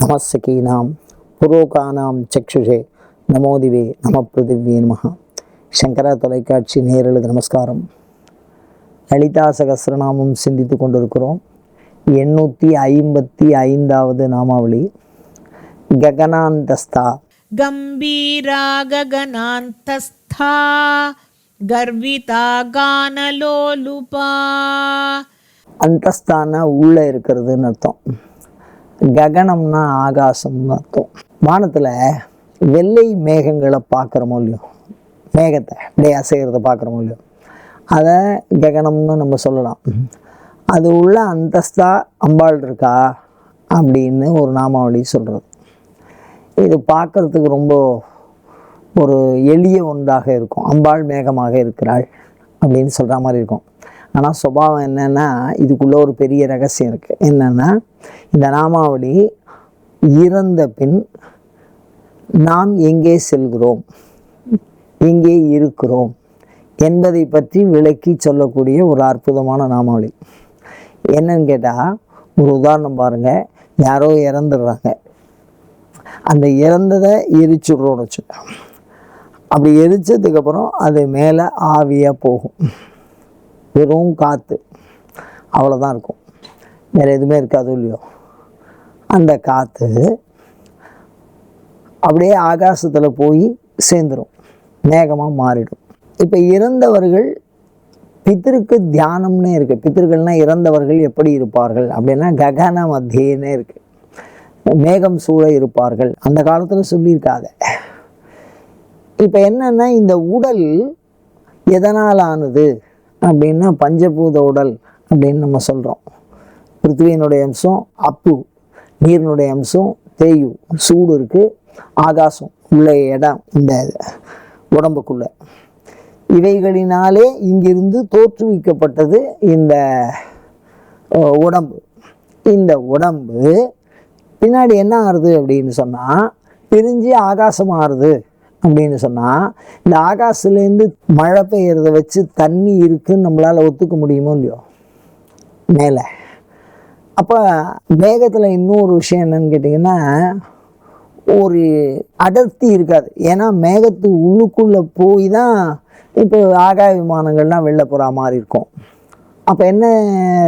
நமசகீனாம் புரோகானாம் சக்ஷுஷே நமோதிவே நம பிருதிவ்யே நமகா சங்கரா தொலைக்காட்சி நேரலுக்கு நமஸ்காரம். லலிதா சகசிரநாமம் சிந்தித்து கொண்டிருக்கிறோம். எண்ணூற்றி ஐம்பத்தி ஐந்தாவது நாமாவளி. ககனாந்தஸ்தா. கம்பீரா ககனாந்தஸ்தா கர்விதா கானலோலுபா அந்தஸ்தான உள்ளே இருக்கிறதுன்னு அர்த்தம். ககனம்னா ஆகாசம்னு அர்த்தம். வானத்தில் வெள்ளை மேகங்களை பார்க்குறோமோ இல்லையோ? மேகத்தை அப்படியே அசைகிறத பார்க்குறோமோ இல்லையோ? அதை ககனம்னு நம்ம சொல்லலாம். அது உள்ள அந்தஸ்தா அம்பாள் இருக்கா? அப்படின்னு ஒரு நாமாவளி சொல்கிறது இது பார்க்குறதுக்கு ரொம்ப ஒரு எளிய ஒன்றாக இருக்கும். அம்பாள் மேகமாக இருக்கிறாள் அப்படின்னு சொல்கிற மாதிரி இருக்கும். ஆனால் சுபாவம் என்னென்னா இதுக்குள்ளே ஒரு பெரிய ரகசியம் இருக்குது என்னென்னா இந்த நாமாவளி இறந்த பின் நாம் எங்கே செல்கிறோம்? எங்கே இருக்கிறோம்? என்பதை பற்றி விளக்கி சொல்லக்கூடிய ஒரு அற்புதமான நாமாவளி என்னன்னு கேட்டால் ஒரு உதாரணம் பாருங்கள் யாரோ இறந்துடுறாங்க. அந்த இறந்ததை எரிச்சுடுறோன்னு வச்சுக்கோங்க. அப்படி எரிச்சதுக்கப்புறம் அது மேலே ஆவியாக போகும். வெறும் காற்று அவ்வளோதான் இருக்கும். வேறு எதுவுமே இருக்காது இல்லையோ. அந்த காற்று அப்படியே ஆகாசத்தில் போய் சேர்ந்துடும் மேகமாக மாறிடும். இப்போ இறந்தவர்கள் பித்திருக்கு தியானம்னே இருக்குது பித்திருக்கள்னால் இறந்தவர்கள் எப்படி இருப்பார்கள் அப்படின்னா ககன மத்தியனே இருக்குது மேகம் சூழ இருப்பார்கள். அந்த காலத்தில் சொல்லியிருக்காத இப்போ என்னென்னா இந்த உடல் எதனால் ஆனது அப்படின்னா பஞ்சபூத உடல் அப்படின்னு நம்ம சொல்கிறோம் பிருத்திவியினுடைய அம்சம் அப்பு நீரினுடைய அம்சம் தேயு சூடு இருக்குது ஆகாசம் உள்ள இடம் இந்த உடம்புக்குள்ள. இவைகளினாலே இங்கிருந்து தோற்றுவிக்கப்பட்டது இந்த உடம்பு. இந்த உடம்பு பின்னாடி என்ன ஆறுது அப்படின்னு சொன்னால் பிரிஞ்சு ஆகாசம் ஆறுது. அப்படின்னு சொன்னால் இந்த ஆகாசுலேருந்து மழை பெய்யறத வச்சு தண்ணி இருக்குன்னு நம்மளால் ஒத்துக்க முடியுமோ இல்லையோ? மேலே. அப்போ மேகத்தில் இன்னொரு விஷயம் என்னன்னு கேட்டிங்கன்னா ஒரு அடர்த்தி இருக்காது. ஏன்னா மேகத்து உள்ளுக்குள்ளே போய் தான் இப்போ ஆகாய விமானங்கள்லாம் வெளில போகிற மாதிரி இருக்கும். அப்போ என்ன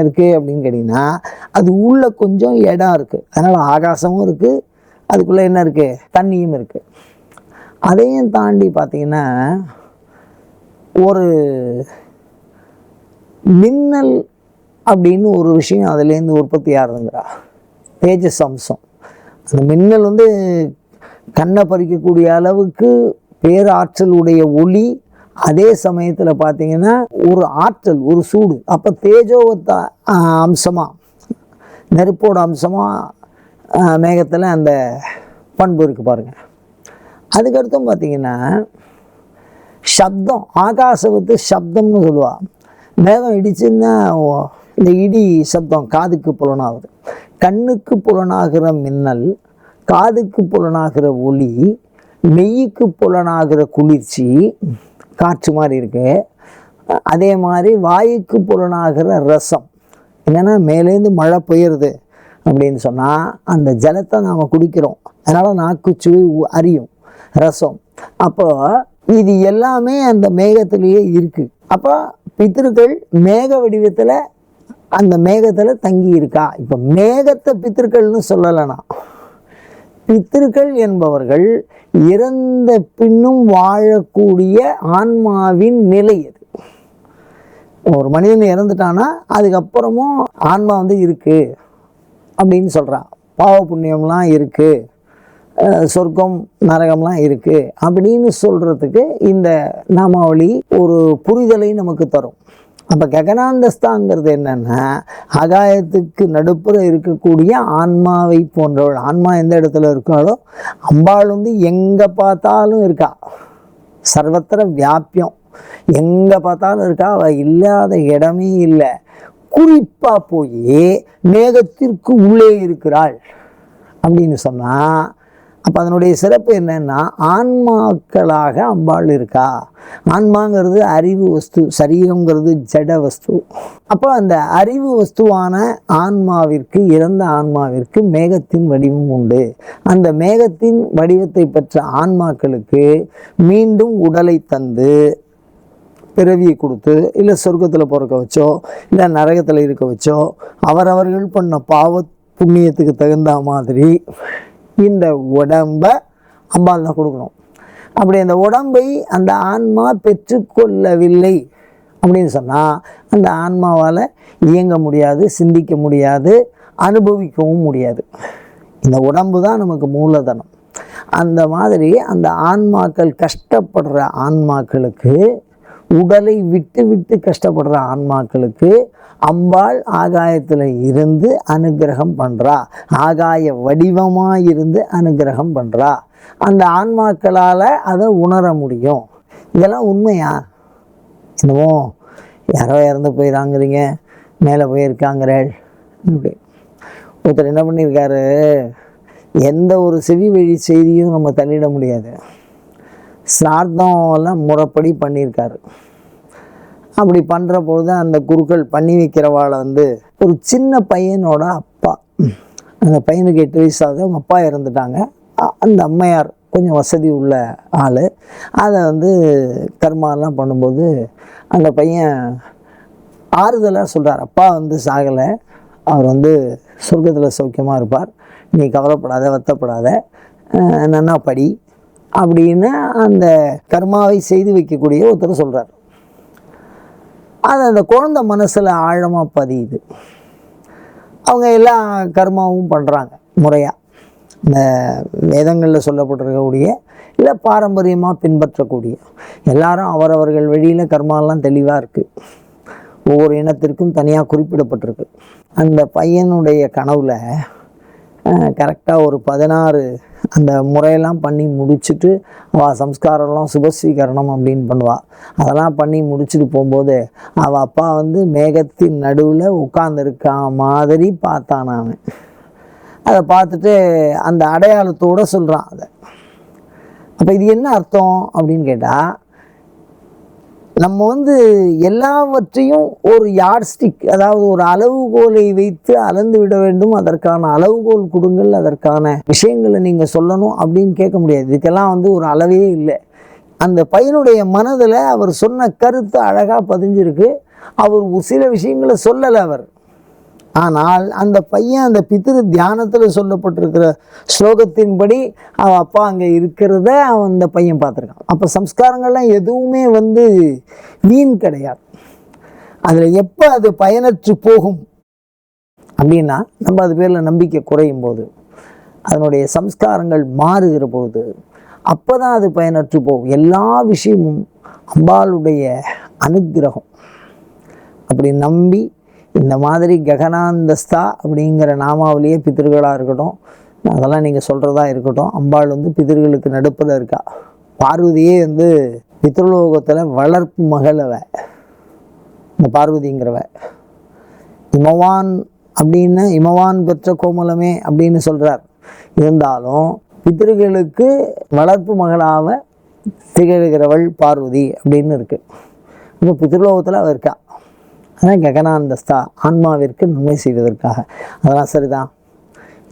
இருக்குது அப்படின்னு கேட்டிங்கன்னா அது உள்ளே கொஞ்சம் இடம் இருக்குது அதனால் ஆகாசமும் இருக்குது அதுக்குள்ளே என்ன இருக்குது தண்ணியும் இருக்குது அதையும் தாண்டி பார்த்தீங்கன்னா ஒரு மின்னல் அப்படின்னு ஒரு விஷயம் அதுலேருந்து உற்பத்தி ஆகுதுங்கிறா. தேஜஸ் அம்சம். அந்த மின்னல் வந்து கண்ணை பறிக்கக்கூடிய அளவுக்கு பேராற்றல் உடைய ஒளி அதே சமயத்தில் பார்த்தீங்கன்னா ஒரு ஆற்றல் ஒரு சூடு. அப்போ தேஜோவத்த அம்சமாக நெருப்போட அம்சமாக மேகத்தில் அந்த பண்பு இருக்குது பாருங்கள் அதுக்கடுத்தும் பார்த்தீங்கன்னா சப்தம் ஆகாசவத்து சப்தம்னு சொல்லுவாள் மேகம் இடிச்சுன்னா ஓ- இந்த இடி சப்தம் காதுக்கு புலனாகுது. கண்ணுக்கு புலனாகிற மின்னல் காதுக்கு புலனாகிற ஒளி மெய்யுக்கு புலனாகிற குளிர்ச்சி காற்று மாதிரி இருக்கு. அதே மாதிரி வாயுக்கு புலனாகிற ரசம். என்னென்னா மேலேருந்து மழை பெய்யுறது அப்படின்னு சொன்னால் அந்த ஜலத்தை நாம் குடிக்கிறோம். அதனால் நாக்கு சுவை அறியும். ரசம். அப்போ இது எல்லாமே அந்த மேகத்திலேயே இருக்குது அப்போ பித்திருக்கள் மேக வடிவத்தில் அந்த மேகத்தில் தங்கி இருக்கா? இப்போ மேகத்தை பித்திருக்கள்னு சொல்லலைனா. பித்திருக்கள் என்பவர்கள் இறந்த பின்னும் வாழக்கூடிய ஆன்மாவின் நிலை அது. ஒரு மனிதன் இறந்துட்டானா அதுக்கப்புறமும் ஆன்மா வந்து இருக்கு அப்படின்னு சொல்கிறான் பாவ புண்ணியம்லாம் இருக்குது சொர்க்கம் நரகம்லாம் இருக்குது அப்படின்னு சொல்கிறதுக்கு இந்த நாமாவளி ஒரு புரிதலை நமக்கு தரும். அப்போ ககனாந்தஸ்தாங்கிறது என்னென்னா ஆகாயத்துக்கு நடுப்புற இருக்கக்கூடிய ஆன்மாவை போன்றவள். ஆன்மா எந்த இடத்துல இருக்காளோ? அம்பாள் வந்து எங்கே பார்த்தாலும் இருக்கா. சர்வத்திர வியாபியம் எங்கே பார்த்தாலும் இருக்கா? அவள் இல்லாத இடமே இல்லை. குறிப்பாக போய் மேகத்திற்கு உள்ளே இருக்கிறாள் அப்படின்னு சொன்னால் அப்போ அதனுடைய சிறப்பு என்னென்னா ஆன்மாக்களாக அம்பாள் இருக்கா? ஆன்மாங்கிறது அறிவு வஸ்து சரீரங்கிறது ஜட வஸ்து. அப்போ அந்த அறிவு வஸ்துவான ஆன்மாவிற்கு இறந்த ஆன்மாவிற்கு மேகத்தின் வடிவம் உண்டு. அந்த மேகத்தின் வடிவத்தை பெற்ற ஆன்மாக்களுக்கு மீண்டும் உடலை தந்து பிறவியை கொடுத்து இல்லை சொர்க்கத்தில் பிறக்க வச்சோ இல்லை நரகத்தில் இருக்க வச்சோ அவரவர்கள் பண்ண பாவ புண்ணியத்துக்கு தகுந்த மாதிரி இந்த உடம்பை அம்பாள் தான் கொடுக்கணும். அப்படி அந்த உடம்பை அந்த ஆன்மா பெற்றுக்கொள்ளவில்லை அப்படின்னு சொன்னால் அந்த ஆன்மாவால் இயங்க முடியாது சிந்திக்க முடியாது அனுபவிக்கவும் முடியாது. இந்த உடம்பு தான் நமக்கு மூலதனம். அந்த மாதிரி அந்த ஆன்மாக்கள் கஷ்டப்படுற ஆன்மாக்களுக்கு உடலை விட்டு விட்டு கஷ்டப்படுற ஆன்மாக்களுக்கு அம்பாள் ஆகாயத்தில் இருந்து அனுக்கிரகம் பண்ணுறா ஆகாய வடிவமாக இருந்து அனுக்கிரகம் பண்ணுறா அந்த ஆன்மாக்களால் அதை உணர முடியும். இதெல்லாம் உண்மையா? என்னமோ யாரோ இறந்து போயிடாங்கிறீங்க மேலே போயிருக்காங்கிறாள். இப்படி ஒருத்தர் என்ன பண்ணியிருக்காரு? எந்த ஒரு செவி வழி செய்தியும் நம்ம தள்ளிட முடியாது. சிரார்த்தம் எல்லாம் முறைப்படி பண்ணியிருக்காரு. அப்படி பண்ணுற பொழுது அந்த குருக்கள் பண்ணி வைக்கிறவாளை வந்து ஒரு சின்ன பையனோட அப்பா. அந்த பையனுக்கு எட்டு வயசாக அவங்க அப்பா இறந்துட்டாங்க. அந்த அம்மையார் கொஞ்சம் வசதி உள்ள ஆள். அதை வந்து கர்மாலாம் பண்ணும்போது அந்த பையன் ஆறுதலாக சொல்கிறார் அப்பா வந்து சாகலை. அவர் வந்து சொர்க்கத்தில் சௌக்கியமாக இருப்பார். நீ கவலைப்படாத வருத்தப்படாத. நன்னா படி. அப்படின்னு அந்த கர்மாவை செய்து வைக்கக்கூடிய ஒருத்தர் சொல்கிறார் அது அந்த குழந்தை மனசில் ஆழமாக பதியுது. அவங்க எல்லா கர்மாவும் பண்ணுறாங்க முறையாக இந்த வேதங்களில் சொல்லப்பட்டிருக்கக்கூடிய இல்லை பாரம்பரியமாக பின்பற்றக்கூடிய. எல்லாரும் அவரவர்கள் வழியில் கர்மாலாம் தெளிவாக இருக்குது ஒவ்வொரு இனத்திற்கும் தனியாக குறிப்பிடப்பட்டிருக்கு. அந்த பையனுடைய கனவில் கரெக்டாக ஒரு பதினாறு அந்த முறையெல்லாம் பண்ணி முடிச்சுட்டு அவள் சம்ஸ்காரம்லாம் சுபஸ்வீகரணம் அப்படின்னு பண்ணுவாள் அதெல்லாம் பண்ணி முடிச்சுட்டு போகும்போது அவள் அப்பா வந்து மேகத்தின் நடுவில் உட்காந்துருக்கா மாதிரி பார்த்தான் நான். அதை பார்த்துட்டு அந்த அடையாளத்தோடு சொல்கிறான் அதை. அப்போ இது என்ன அர்த்தம் அப்படின்னு கேட்டால் நம்ம வந்து எல்லாவற்றையும் ஒரு யார்ஸ்டிக் அதாவது ஒரு அளவுகோலை வைத்து அளந்து விட வேண்டும். அதற்கான அளவுகோல் கொடுங்கள் அதற்கான விஷயங்களை நீங்கள் சொல்லணும் அப்படின்னு கேட்க முடியாது. இதுக்கெல்லாம் வந்து ஒரு அளவே இல்லை. அந்த பையனுடைய மனதில் அவர் சொன்ன கருத்து அழகாக பதிஞ்சிருக்கு. அவர் சில விஷயங்களை சொல்லலை அவர். ஆனால் அந்த பையன் அந்த பித்திரு தியானத்தில் சொல்லப்பட்டிருக்கிற ஸ்லோகத்தின்படி அவன் அப்பா அங்கே இருக்கிறத அவன் அந்த பையன் பார்த்துருக்கான். அப்போ சம்ஸ்காரங்கள்லாம் எதுவுமே வந்து வீண் கிடையாது. அதில் எப்போ அது பயனற்று போகும் அப்படின்னா நம்ம அது பேரில் நம்பிக்கை குறையும் போது அதனுடைய சம்ஸ்காரங்கள் மாறுகிற பொழுது அப்போ தான் அது பயனற்று போகும். எல்லா விஷயமும் அம்பாளுடைய அனுக்கிரகம் அப்படி நம்பி இந்த மாதிரி ககனாந்தஸ்தா அப்படிங்கிற நாமாவிலேயே பித்திருக்களாக இருக்கட்டும் அதெல்லாம் நீங்கள் சொல்கிறதா இருக்கட்டும் அம்பாள் வந்து பித்திருக்களுக்கு நடுப்பில் இருக்கா பார்வதியே வந்து பித்ருலோகத்தில் வளர்ப்பு மகளவ இந்த பார்வதிங்கிறவ. இமவான் அப்படின்னு இமவான் பெற்ற கோமலமே அப்படின்னு சொல்கிறார் இருந்தாலும் பித்திருக்களுக்கு வளர்ப்பு மகளாக திகழ்கிறவள் பார்வதி அப்படின்னு இருக்குது இப்போ பித்ருலோகத்தில் அவள் இருக்கா? அதான் ககனாந்தஸ்தா ஆன்மாவிற்கு நன்மை செய்வதற்காக. அதெல்லாம் சரிதான்.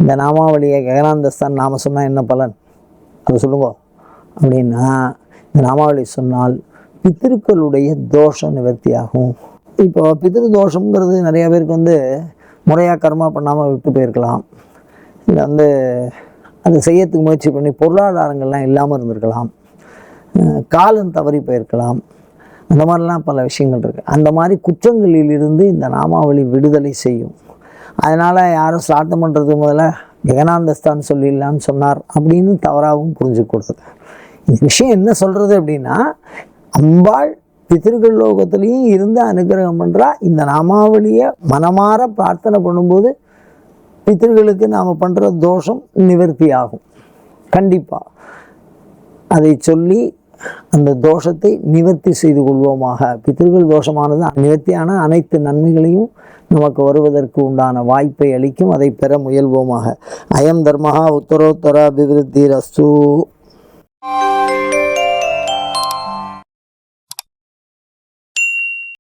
இந்த நாமாவளியை ககனாந்தஸ்தான் நாம சொன்னால் என்ன பலன்? அது சொல்லுங்க. அப்படின்னா இந்த நாமாவளி சொன்னால் பித்திருக்களுடைய தோஷம் நிவர்த்தியாகும். இப்போ பித்திரு தோஷங்கிறது நிறையா பேருக்கு வந்து முறையாக கர்மா பண்ணாமல் விட்டு போயிருக்கலாம். இல்லை வந்து அது செய்யறதுக்கு முயற்சி பண்ணி பொருளாதாரங்கள்லாம் இல்லாமல் இருந்திருக்கலாம். காலம் தவறி போயிருக்கலாம். அந்த மாதிரிலாம் பல விஷயங்கள் இருக்குது அந்த மாதிரி குற்றங்களிலிருந்து இந்த நாமாவளி விடுதலை செய்யும். அதனால் யாரும் ஸ்ராத்தம் பண்ணுறதுக்கு முதல்ல ஜெகனாந்தஸ்தான் சொல்லிடலான்னு சொன்னார் அப்படின்னு தவறாகவும் புரிஞ்சுக்கூடாது இந்த விஷயம் என்ன சொல்கிறது அப்படின்னா அம்பாள் பித்திருக்கள் லோகத்திலையும் இருந்து அனுகிரகம் பண்ணுறா இந்த நாமாவளியை மனமாற பிரார்த்தனை பண்ணும்போது பித்திருக்களுக்கு நாம் பண்ணுற தோஷம் நிவர்த்தி ஆகும் கண்டிப்பாக அதை சொல்லி அந்த தோஷத்தை நிவர்த்தி செய்து கொள்வோமாக. பித்திருக்கள் தோஷமானது நிவர்த்தியான அனைத்து நன்மைகளையும் நமக்கு வருவதற்கு உண்டான வாய்ப்பை அளிக்கும். அதை பெற முயல்வோமாக. அயம் தர்மஹா உத்தரோத்தர அபிவிருத்தி ரஸ்து